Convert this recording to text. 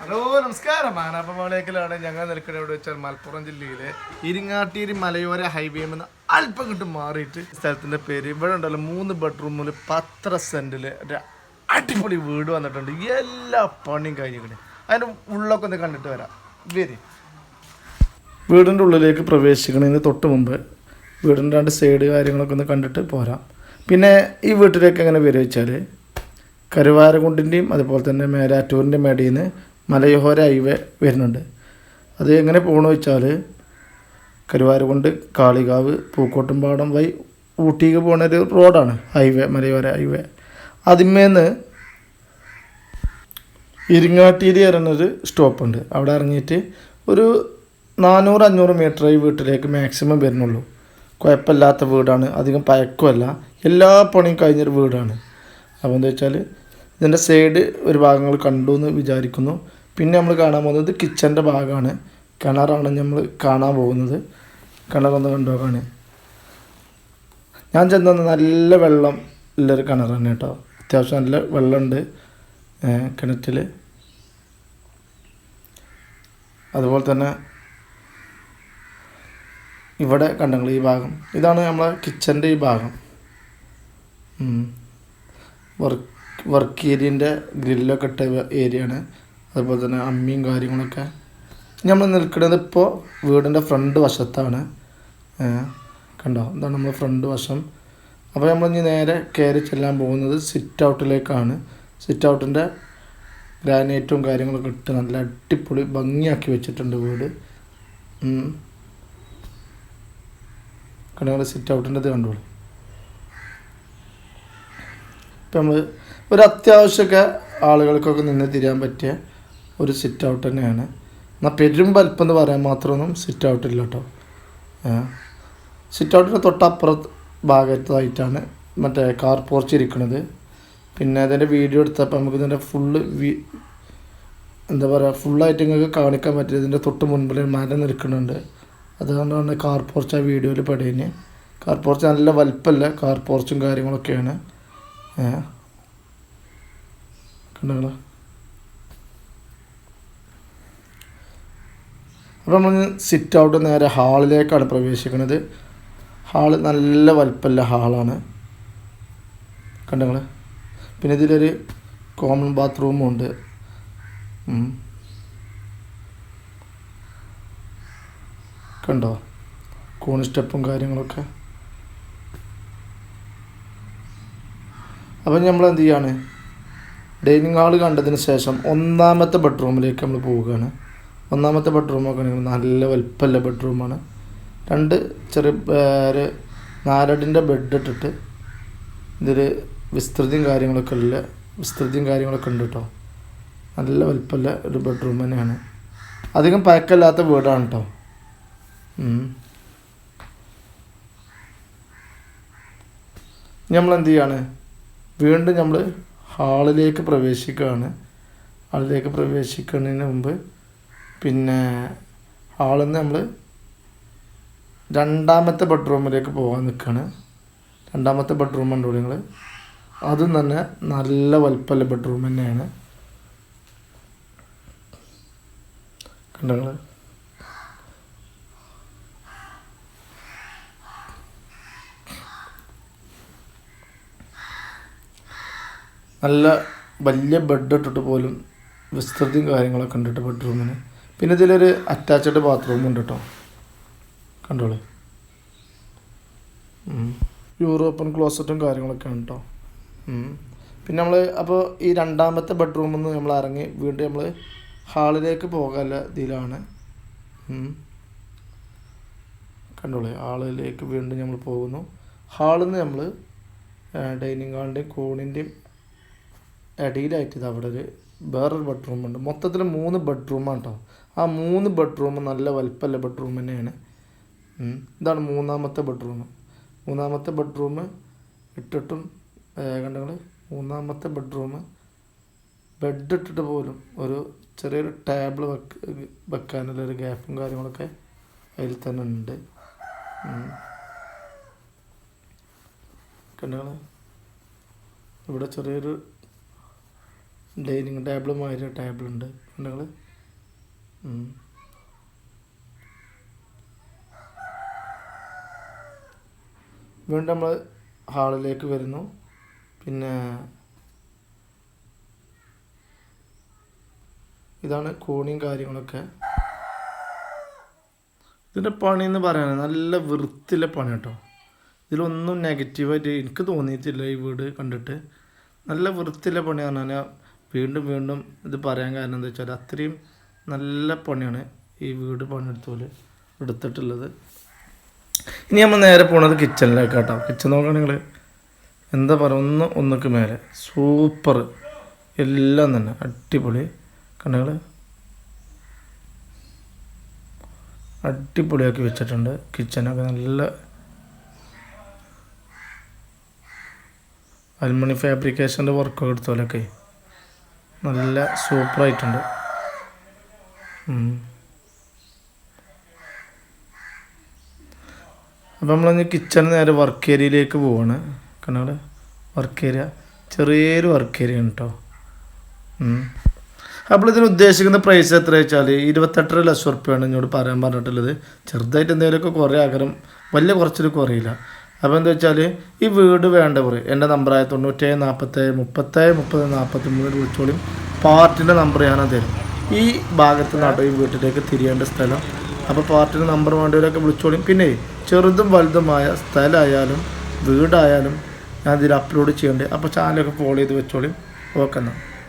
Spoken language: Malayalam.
ഹലോ നമസ്കാരം. മാനാപ്പമാളേക്കലാണ് ഞങ്ങൾ നിൽക്കുന്നത്. എവിടെ വെച്ചാൽ മലപ്പുറം ജില്ലയിലെ ഇരിങ്ങാട്ടീരി മലയോര ഹൈവേ എന്ന് അല്പം കിട്ടും മാറിയിട്ട് സ്ഥലത്തിന്റെ പേര്. ഇവിടെ ഉണ്ടല്ലോ മൂന്ന് ബെഡ്റൂമിൽ പത്ര സെന്റിൽ ഒരു അടിപൊളി വീട് വന്നിട്ടുണ്ട്. എല്ലാ പണിയും കഴിഞ്ഞിട്ട് അതിന്റെ ഉള്ളൊക്കെ ഒന്ന് കണ്ടിട്ട് വരാം. വരി വീടിന്റെ ഉള്ളിലേക്ക് പ്രവേശിക്കുന്നതിന് തൊട്ട് മുമ്പ് വീടിന്റെ രണ്ട് സൈഡ് കാര്യങ്ങളൊക്കെ ഒന്ന് കണ്ടിട്ട് പോരാം. പിന്നെ ഈ വീട്ടിലേക്ക് എങ്ങനെ വരിക വെച്ചാൽ കരുവാരകുണ്ടിന്റെയും അതുപോലെ തന്നെ മേരാറ്റൂരിന്റെ മേടിയിൽ നിന്ന് മലയോര ഹൈവേ വരുന്നുണ്ട്. അത് എങ്ങനെ പോകണമെന്ന് വെച്ചാൽ കരുവാരകുണ്ട് കാളികാവ് പൂക്കോട്ടുംപാടം വഴി ഊട്ടിക്ക് പോകുന്ന ഒരു റോഡാണ് ഹൈവേ മലയോര ഹൈവേ. അതിന്മേന്ന് ഇരിങ്ങാട്ടീരി ഇറങ്ങുന്നൊരു സ്റ്റോപ്പുണ്ട്. അവിടെ ഇറങ്ങിയിട്ട് ഒരു നാനൂറ് അഞ്ഞൂറ് മീറ്റർ ഈ വീട്ടിലേക്ക് മാക്സിമം വരുന്നുള്ളൂ. കുഴപ്പമില്ലാത്ത വീടാണ്. അധികം പഴക്കമല്ല. എല്ലാ പണിയും കഴിഞ്ഞൊരു വീടാണ്. അപ്പോൾ എന്താ വെച്ചാൽ ഇതിന്റെ സൈഡ് ഒരു ഭാഗങ്ങൾ കണ്ടു എന്ന് വിചാരിക്കുന്നു. പിന്നെ നമ്മൾ കാണാൻ പോകുന്നത് കിച്ചന്റെ ഭാഗമാണ്. കിണറാണ് നമ്മൾ കാണാൻ പോകുന്നത്. കിണറൊന്ന് കണ്ടുനോക്കാണ് ഞാൻ ചെന്നത് നല്ല വെള്ളം ഉള്ളൊരു തന്നെ കേട്ടോ. അത്യാവശ്യം നല്ല വെള്ളമുണ്ട് കിണറ്റിൽ അതുപോലെ തന്നെ ഇവിടെ കണ്ടങ്ങൾ ഈ ഭാഗം? ഇതാണ് നമ്മളെ കിച്ചന്റെ ഈ ഭാഗം. വർക്ക് വർക്ക് ഏരിയന്റെ ഗ്രില്ലൊക്കെ ഇട്ട ഏരിയയാണ്. അതുപോലെ തന്നെ അമ്മിയും കാര്യങ്ങളൊക്കെ. നമ്മൾ നിൽക്കുന്നത് ഇപ്പോൾ വീടിന്റെ ഫ്രണ്ട് വശത്താണ്. കണ്ടോ? ഇതാണ് നമ്മൾ ഫ്രണ്ട് വശം. അപ്പോൾ നമ്മൾ ഇനി നേരെ കയറി ചെല്ലാൻ പോകുന്നത് സിറ്റ് ഔട്ടിലേക്കാണ് സിറ്റ് ഔട്ടിന്റെ ഗ്രാനൈറ്റും കാര്യങ്ങളൊക്കെ ഇട്ട് നല്ല അടിപൊളി ഭംഗിയാക്കി വെച്ചിട്ടുണ്ട് വീട്. കണ്ടു? സിറ്റ് ഔട്ടിന്റെ ഇത് കണ്ടോളൂ ഇപ്പം നമ്മൾ ഒരു അത്യാവശ്യമൊക്കെ ആളുകൾക്കൊക്കെ നിന്ന് തിരിയാൻ പറ്റിയ ഒരു സിറ്റ് ഔട്ട് തന്നെയാണ്. എന്നാൽ പെരും വലിപ്പം എന്ന് പറയാൻ മാത്രമൊന്നും സിറ്റ് ഔട്ടില്ല കേട്ടോ സിറ്റ് ഔട്ടിന്റെ തൊട്ടപ്പുറത്ത് ഭാഗത്തായിട്ടാണ് മറ്റേ കാർ പോർച്ച് ഇരിക്കുന്നത് പിന്നെ അതിന്റെ വീഡിയോ എടുത്തപ്പോൾ നമുക്ക് ഇതിന്റെ ഫുള്ള് എന്താ പറയുക ഫുള്ളായിട്ട് നിങ്ങൾക്ക് കാണിക്കാൻ പറ്റില്ല. ഇതിന്റെ തൊട്ട് മുൻപിൽ മരം നിൽക്കുന്നുണ്ട്. അതുകൊണ്ടാണ് കാർ പോർച്ച് ആ വീഡിയോയിൽ പെടുന്നത് കാർ പോർച്ച് നല്ല വലിപ്പമല്ല കാർ പോർച്ചും കാര്യങ്ങളൊക്കെയാണ്. കണ്ടോ? അപ്പോൾ നമ്മൾ സിറ്റ് ഔട്ട് നേരെ ഹാളിലേക്കാണ് പ്രവേശിക്കുന്നത്. ഹാൾ നല്ല വലുപ്പമുള്ള ഹാളാണ് കണ്ടങ്ങൾ പിന്നെ ഇതിലൊരു കോമൺ ബാത്റൂമും ഉണ്ട്. കണ്ടോ? കൂൺ സ്റ്റെപ്പും കാര്യങ്ങളൊക്കെ. അപ്പം നമ്മൾ എന്ത് ചെയ്യാണ്? ഡൈനിങ് ഹാൾ കണ്ടതിന് ശേഷം ഒന്നാമത്തെ ബെഡ്റൂമിലേക്ക് നമ്മൾ പോവുകയാണ്. ഒന്നാമത്തെ ബെഡ്റൂമൊക്കെ ആണെങ്കിൽ നല്ല വലിപ്പമുള്ള ബെഡ്റൂമാണ് രണ്ട് ചെറിയ ഒരു നാലടിന്റെ ബെഡ് ഇട്ടിട്ട് ഇതൊരു വിസ്തൃതിയും കാര്യങ്ങളൊക്കെ ഉള്ള വിസ്തൃതിയും കാര്യങ്ങളൊക്കെ ഉണ്ട് കേട്ടോ നല്ല വലിപ്പമുള്ള ഒരു ബെഡ്റൂം തന്നെയാണ്. അധികം പഴക്കമില്ലാത്ത വീടാണ് കേട്ടോ നമ്മൾ എന്ത് ചെയ്യാണ്? വീണ്ടും നമ്മൾ ഹാളിലേക്ക് പ്രവേശിക്കുകയാണ്. ഹാളിലേക്ക് പ്രവേശിക്കുന്നതിന് മുമ്പ് പിന്നെ ഹാളിൽ നിന്ന് നമ്മൾ രണ്ടാമത്തെ ബെഡ്റൂമിലേക്ക് പോകാൻ നിൽക്കുകയാണ് രണ്ടാമത്തെ ബെഡ്റൂം ഉണ്ടോ നിങ്ങൾ അതും തന്നെ നല്ല വലുപ്പമുള്ള ബെഡ്റൂം തന്നെയാണ്. കണ്ടോ നിങ്ങൾ നല്ല വലിയ ബെഡ് ഇട്ടിട്ട് പോലും വിസ്തൃതിയും കാര്യങ്ങളൊക്കെ ഉണ്ട് കേട്ടോ ബെഡ്റൂമിന്. പിന്നെ ഇതിലൊരു അറ്റാച്ച്ഡ് ബാത്റൂം ഉണ്ട് കേട്ടോ കണ്ടോളേ. യൂറോപ്പൻ ക്ലോസറ്റും കാര്യങ്ങളൊക്കെ ഉണ്ട് കേട്ടോ പിന്നെ നമ്മൾ അപ്പോൾ ഈ രണ്ടാമത്തെ ബെഡ്റൂമിൽ നിന്ന് നമ്മൾ ഇറങ്ങി വീണ്ടും നമ്മൾ ഹാളിലേക്ക് പോകാനുള്ള ഇതിലാണ്. കണ്ടോളെ. ഹാളിലേക്ക് വീണ്ടും നമ്മൾ പോകുന്നു. ഹാളിൽ നിന്ന് നമ്മൾ ഡൈനിങ് ഹാളിന്റെയും കോണിന്റെയും ഇടയിലായിട്ട് ഇത് അവിടെ ഒരു വേറൊരു ബെഡ്റൂമുണ്ട് മൊത്തത്തിൽ മൂന്ന് ബെഡ്റൂമാണ് കേട്ടോ ആ മൂന്ന് ബെഡ്റൂം നല്ല വലിപ്പമുള്ള ബെഡ്റൂം തന്നെയാണ്. ഇതാണ് മൂന്നാമത്തെ ബെഡ്റൂം മൂന്നാമത്തെ ബെഡ്റൂം ഇട്ടിട്ടും കണ്ടങ്ങൾ മൂന്നാമത്തെ ബെഡ്റൂം ബെഡ് ഇട്ടിട്ട് പോലും ഒരു ചെറിയൊരു ടേബിൾ വെക്ക് വെക്കാനുള്ള ഒരു ഗ്യാപ്പും കാര്യങ്ങളൊക്കെ അതിൽ തന്നെ ഉണ്ട്. കണ്ടങ്ങൾ ഇവിടെ ചെറിയൊരു ഡൈനിങ് ടേബിൾ മാതിരി ടേബിൾ ഉണ്ട്. നിങ്ങൾ വീണ്ടും നമ്മൾ ഹാളിലേക്ക് വരുന്നു. പിന്നെ ഇതാണ് കോണിയും കാര്യങ്ങളൊക്കെ. ഇതിന്റെ പണി എന്ന് പറയാൻ നല്ല വൃത്തിയിലെ പണി കേട്ടോ. ഇതിലൊന്നും നെഗറ്റീവായിട്ട് എനിക്ക് തോന്നിയിട്ടില്ല ഈ വീട് കണ്ടിട്ട്. നല്ല വൃത്തിയിലെ പണി പറഞ്ഞാൽ വീണ്ടും വീണ്ടും ഇത് പറയാൻ കാരണം എന്താ വെച്ചാൽ അത്രയും നല്ല പണിയാണ് ഈ വീട് പണിയെടുത്തോൽ എടുത്തിട്ടുള്ളത്. ഇനി നമ്മൾ നേരെ പോണത് കിച്ചണിലേക്ക് കേട്ടോ. കിച്ചൺ നോക്കുകയാണെങ്കിൽ എന്താ പറയുക ഒന്ന് ഒന്നൊക്കെ മേലെ. സൂപ്പർ എല്ലാം തന്നെ. അടിപൊളി. കണ്ണുകൾ അടിപൊളിയാക്കി വെച്ചിട്ടുണ്ട്. കിച്ചനൊക്കെ നല്ല അൽമണി ഫാബ്രിക്കേഷന്റെ വർക്കൊക്കെ എടുത്തോലൊക്കെ. നല്ല സൂപ്പറായിട്ടുണ്ട്. അപ്പം നമ്മളിന്ന് കിച്ചൺ നേരെ വർക്ക് ഏരിയയിലേക്ക് പോവാണ്. കണ്ണുകൾ വർക്ക് ഏരിയ ചെറിയൊരു വർക്ക് ഏരിയ കേട്ടോ അപ്പോൾ ഇതിന് ഉദ്ദേശിക്കുന്ന പ്രൈസ് എത്ര വെച്ചാൽ ഇരുപത്തെട്ടര ലക്ഷം ഉറുപ്പ്യാണ് എന്നോട് പറയാൻ പറഞ്ഞിട്ടുള്ളത്. ചെറുതായിട്ട് എന്തെങ്കിലുമൊക്കെ കുറേ ആഗ്രഹം. വലിയ കുറച്ചിൽ കുറയില്ല. അപ്പോൾ എന്താ വെച്ചാൽ ഈ വീട് വേണ്ടവർ എന്റെ നമ്പറായ തൊണ്ണൂറ്റേഴ് നാൽപ്പത്തേഴ് മുപ്പത്തേഴ് മുപ്പത് നാൽപ്പത്തി മൂന്നിൽ വിളിച്ചോളും. പാർട്ടിന്റെ നമ്പർ ഞാനത് തരും. ഈ ഭാഗത്ത് നാട്ടോ ഈ വീട്ടിലേക്ക് തിരിയേണ്ട സ്ഥലം. അപ്പോൾ പാർട്ടിന് നമ്പർ വേണ്ടവരൊക്കെ വിളിച്ചോളും പിന്നെ ചെറുതും വലുതുമായ സ്ഥലമായാലും വീടായാലും ഞാൻ ഇതിൽ അപ്ലോഡ് ചെയ്യേണ്ടത് അപ്പോൾ ചാനലൊക്കെ ഫോളോ ചെയ്ത് വെച്ചോളും ഓക്കെ എന്നാൽ